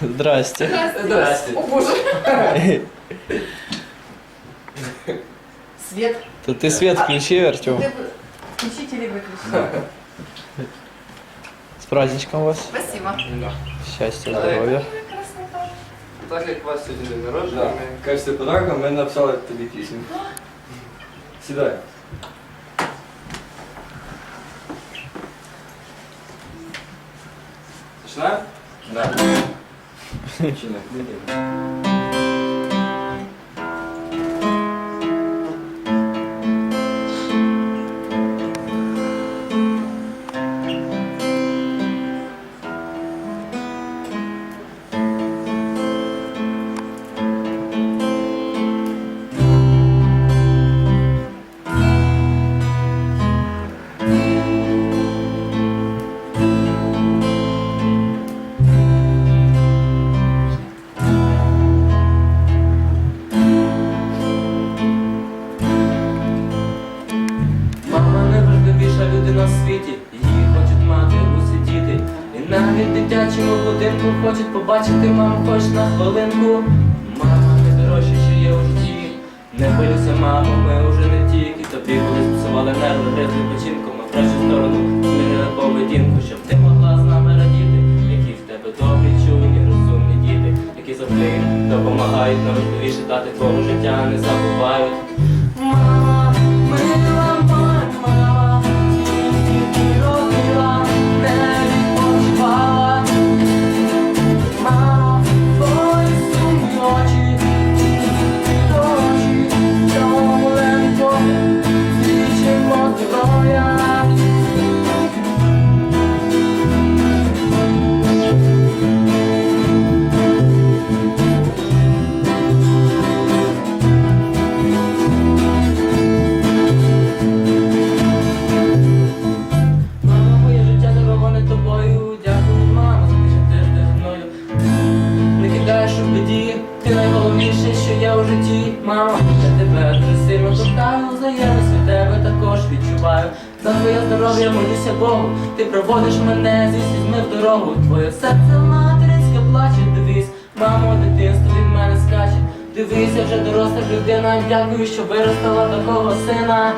Здрасте. Здрасте. О боже. Свет. То ты свет включи, Артем. Ты Включите или выключите? С праздничком вас. Спасибо. Да. Счастья, здоров'я. Так як у вас сьогодні день народження, Да. ми В качестве подарка ми написали тобі пісню. Сідай. починаємо? Да. しない。Світі, її хочуть мати усі діти. І навіть дитячому будинку хочуть побачити маму хоч на хвилинку. Мама найдорожче, що є у житті. Не хвилюйся, мамо, ми уже не ті, які тобі колись псували нерви, гризли печінку. Ми в кращу сторону змінили поведінку, щоб ти могла з нами радіти. Які в тебе добрі, чуйні, розумні діти, які завжди допомагають найважливіше дати твого життя, не забувають. Мама, я тебе дуже сильно кохаю, взаємність від тебе також відчуваю. За твоє здоров'я молюся Богу, ти проводиш мене зі слізьми в дорогу. Твоє серце материнське плаче, дивись, мамо, дитинство від мене скаче. Дивися, вже доросла людина, дякую, що виростила такого сина.